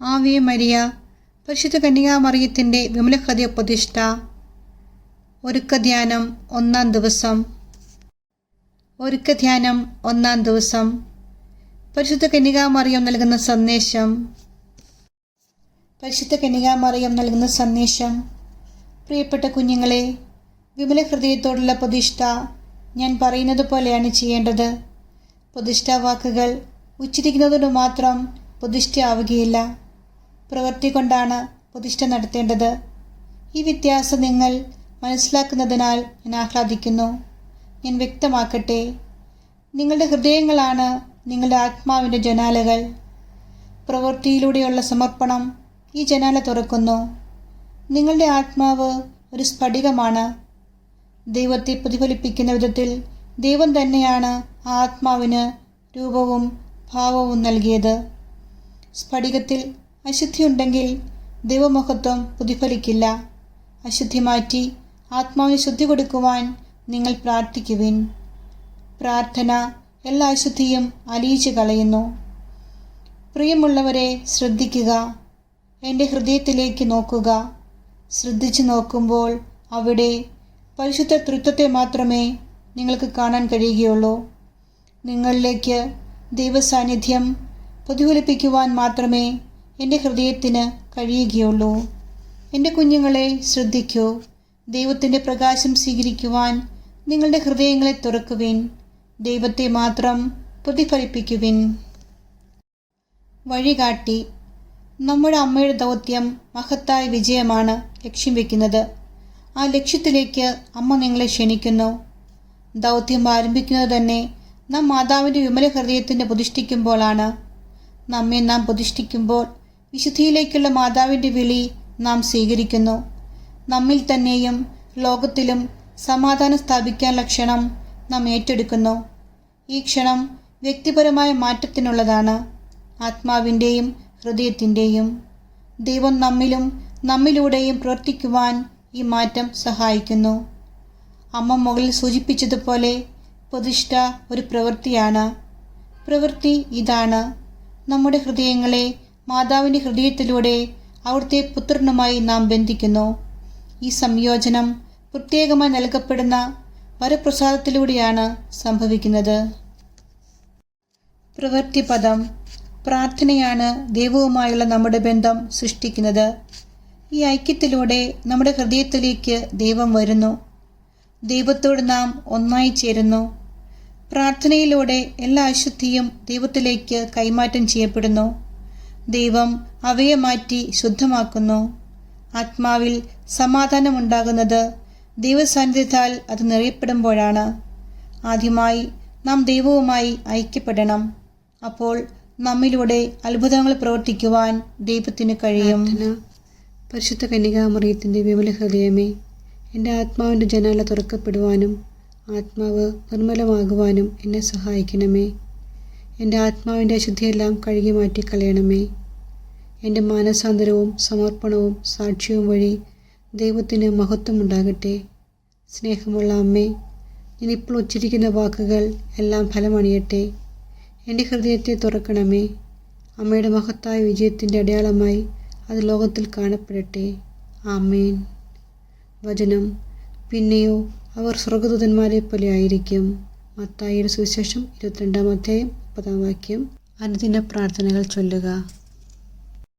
Ave Maria പരിശുദ്ധ കന്യകാമറിയത്തിന്റെ വിമലഹൃദയ പ്രതിഷ്ഠ ഒരുക്ക ധ്യാനം ഒന്നാം ദിവസം. ഒരുക്ക ധ്യാനം ഒന്നാം ദിവസം. പരിശുദ്ധ കന്യകാമറിയം നൽകുന്ന സന്ദേശം. പരിശുദ്ധ കന്യകാമറിയം നൽകുന്ന സന്ദേശം. പ്രിയപ്പെട്ട കുഞ്ഞുങ്ങളെ വിമല ഹൃദയത്തോടുള്ള പ്രതിഷ്ഠ ഞാൻ പറയുന്നത് പോലെയാണ് ചെയ്യേണ്ടത്. പ്രതിഷ്ഠാവാക്കുകൾ വാക്കുകൾ മാത്രം പ്രതിഷ്ഠയാവുകയില്ല പ്രവൃത്തി കൊണ്ടാണ് പ്രതിഷ്ഠ നടത്തേണ്ടത്. ഈ വ്യത്യാസം നിങ്ങൾ മനസ്സിലാക്കുന്നതിനാൽ ഞാൻ ആഹ്ലാദിക്കുന്നു. ഞാൻ വ്യക്തമാക്കട്ടെ. നിങ്ങളുടെ ഹൃദയങ്ങളാണ് നിങ്ങളുടെ ആത്മാവിന്റെ ജനാലകൾ. പ്രവൃത്തിയിലൂടെയുള്ള സമർപ്പണം ഈ ജനാല തുറക്കുന്നു. നിങ്ങളുടെ ആത്മാവ് ഒരു സ്ഫടികമാണ്. ദൈവത്തെ പ്രതിഫലിപ്പിക്കുന്ന വിധത്തിൽ ദൈവം തന്നെയാണ് ആത്മാവിന് രൂപവും ഭാവവും നൽകിയത്. സ്ഫടികത്തിൽ അശുദ്ധിയുണ്ടെങ്കിൽ ദൈവമഹത്വം പ്രതിഫലിക്കില്ല. അശുദ്ധി മാറ്റി ആത്മാവിന് ശുദ്ധി കൊടുക്കുവാൻ നിങ്ങൾ പ്രാർത്ഥിക്കുവിൻ. പ്രാർത്ഥന എല്ലാ അശുദ്ധിയും അലിയിച്ചു കളയുന്നു. പ്രിയമുള്ളവരെ ശ്രദ്ധിക്കുക. എന്റെ ഹൃദയത്തിലേക്ക് നോക്കുക. ശ്രദ്ധിച്ചു നോക്കുമ്പോൾ അവിടെ പരിശുദ്ധ തൃത്വത്തെ മാത്രമേ നിങ്ങൾക്ക് കാണാൻ കഴിയുകയുള്ളൂ. നിങ്ങളിലേക്ക് ദൈവസാന്നിധ്യം പ്രതിഫലിപ്പിക്കുവാൻ മാത്രമേ എന്റെ ഹൃദയത്തിന് കഴിയുകയുള്ളൂ. എന്റെ കുഞ്ഞുങ്ങളെ ശ്രദ്ധിക്കൂ. ദൈവത്തിന്റെ പ്രകാശം സ്വീകരിക്കുവാൻ നിങ്ങളുടെ ഹൃദയങ്ങളെ തുറക്കുവിൻ. ദൈവത്തെ മാത്രം പ്രതിഫലിപ്പിക്കുവിൻ. വഴികാട്ടി. നമ്മുടെ അമ്മയുടെ ദൗത്യം മഹത്തായ വിജയമാണ് ലക്ഷ്യം വയ്ക്കുന്നത് ആ ലക്ഷ്യത്തിലേക്ക് അമ്മ നിങ്ങളെ ക്ഷണിക്കുന്നു. ദൗത്യം ആരംഭിക്കുന്നത് തന്നെ നാം മാതാവിന്റെ വിമല ഹൃദയത്തിന്റെ പ്രതിഷ്ഠിക്കുമ്പോഴാണ്. നമ്മെ നാം പ്രതിഷ്ഠിക്കുമ്പോൾ വിശുദ്ധിയിലേക്കുള്ള മാതാവിന്റെ വിളി നാം സ്വീകരിക്കുന്നു. നമ്മിൽ തന്നെയും ലോകത്തിലും സമാധാനം സ്ഥാപിക്കാനുള്ള ക്ഷണം നാം ഏറ്റെടുക്കുന്നു. ഈ ക്ഷണം വ്യക്തിപരമായ മാറ്റത്തിനുള്ളതാണ് ആത്മാവിന്റെയും ഹൃദയത്തിന്റെയും ദൈവം നമ്മിലും നമ്മിലൂടെയും പ്രവർത്തിക്കുവാൻ ഈ മാറ്റം സഹായിക്കുന്നു. അമ്മ മുകളിൽ സൂചിപ്പിച്ചതുപോലെ പ്രതിഷ്ഠ ഒരു പ്രവൃത്തിയാണ്. പ്രവൃത്തി ഇതാണ്. നമ്മുടെ ഹൃദയങ്ങളെ മാതാവിന്റെ ഹൃദയത്തിലൂടെ അവിടുത്തെ പുത്രനുമായി നാം ബന്ധിക്കുന്നു. ഈ സംയോജനം പ്രത്യേകമായി നൽകപ്പെടുന്ന വരപ്രസാദത്തിലൂടെയാണ് സംഭവിക്കുന്നത്. പ്രവൃത്തി പദം പ്രാർത്ഥനയാണ് ദൈവവുമായുള്ള നമ്മുടെ ബന്ധം സൃഷ്ടിക്കുന്നത്. ഈ ഐക്യത്തിലൂടെ നമ്മുടെ ഹൃദയത്തിലേക്ക് ദൈവം വരുന്നു. ദൈവത്തോട് നാം ഒന്നായി ചേരുന്നു. പ്രാർത്ഥനയിലൂടെ എല്ലാ അശുദ്ധിയും ദൈവത്തിലേക്ക് കൈമാറ്റം ചെയ്യപ്പെടുന്നു. ദൈവം അവയെ മാറ്റി ശുദ്ധമാക്കുന്നു. ആത്മാവിൽ സമാധാനമുണ്ടാകുന്നത് ദൈവസാന്നിധ്യത്താൽ അത് നിറയപ്പെടുമ്പോഴാണ്. ആദ്യമായി നാം ദൈവവുമായി ഐക്യപ്പെടണം. അപ്പോൾ നമ്മിലൂടെ അത്ഭുതങ്ങൾ പ്രവർത്തിക്കുവാൻ ദൈവത്തിന് കഴിയും. പരിശുദ്ധ കന്യകാമറിയത്തിന്റെ വിമല ഹൃദയമേ എന്റെ ആത്മാവിന്റെ ജനാല തുറക്കപ്പെടുവാനും ആത്മാവ് നിർമ്മലമാകുവാനും എന്നെ സഹായിക്കണമേ. എന്റെ ആത്മാവിന്റെ അശുദ്ധിയെല്ലാം കഴുകി മാറ്റിക്കളയണമേ എന്റെ മാനസാന്തരവും സമർപ്പണവും സാക്ഷ്യവും വഴി ദൈവത്തിന് മഹത്വമുണ്ടാകട്ടെ സ്നേഹമുള്ള അമ്മേ ഞാൻ ഇപ്പോൾ ഉച്ചരിക്കുന്ന വാക്കുകൾ എല്ലാം ഫലമണിയട്ടെ. എന്റെ ഹൃദയത്തെ തുറക്കണമേ. അമ്മയുടെ മഹത്തായ വിജയത്തിന്റെ അടയാളമായി അത് ലോകത്തിൽ കാണപ്പെടട്ടെ. ആമേൻ. വചനം പിന്നെയോ അവർ സ്വർഗദൂതന്മാരെ പോലെ ആയിരിക്കും. മത്തായിയുടെ സുവിശേഷം ഇരുപത്തിരണ്ടാം അധ്യായം മുപ്പതാം വാക്യം അനുദിന പ്രാർത്ഥനകൾ ചൊല്ലുക.